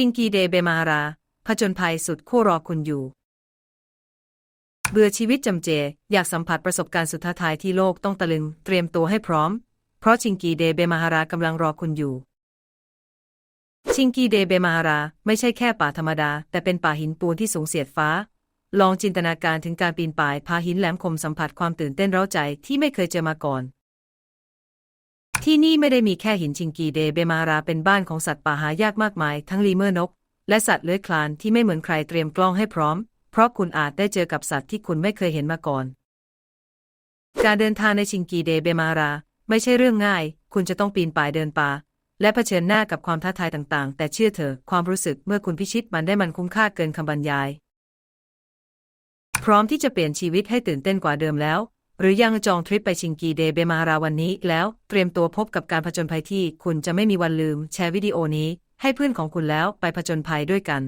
ชิงกีเดเบมารา ผจญภัยสุดคู่รอคุณอยู่ เบื่อชีวิตจำเจ อยากสัมผัสประสบการณ์สุดท้าทายที่โลกต้องตะลึง เตรียมตัวให้พร้อม เพราะชิงกีเดเบมาฮารากำลังรอคุณอยู่ ชิงกีเดเบมาฮาราไม่ใช่แค่ป่าธรรมดา แต่เป็นป่าหินปูนที่สูงเสียดฟ้า ลองจินตนาการถึงการปีนป่ายพาหินแหลมคมสัมผัสความตื่นเต้นเร้าใจที่ไม่เคยเจอมาก่อน ที่นี่ไม่ได้มีแค่หินชิงกีเดเบมาราเป็นบ้านของสัตว์ป่าหายากมากมาย ทั้งลีเมอร์นก และสัตว์เลื้อยคลานที่ไม่เหมือนใครเตรียมกล้องให้พร้อม เพราะคุณอาจได้เจอกับสัตว์ที่คุณไม่เคยเห็นมาก่อน การเดินทางในชิงกีเดเบมารา ไม่ใช่เรื่องง่าย คุณจะต้องปีนป่ายเดินป่า และเผชิญหน้ากับความท้าทายต่างๆ แต่เชื่อเถอะความรู้สึกเมื่อคุณพิชิตมันได้มันคุ้มค่าเกินคำบรรยาย พร้อมที่จะเปลี่ยนชีวิตให้ตื่นเต้นกว่าเดิมแล้ว หรือยังจองทริปไปชิงกีเดเบมาราวันนี้ แล้วเตรียมตัวพบกับการผจญภัยที่คุณจะไม่มีวันลืม แชร์วิดีโอนี้ให้เพื่อนของคุณแล้วไปผจญภัยด้วยกัน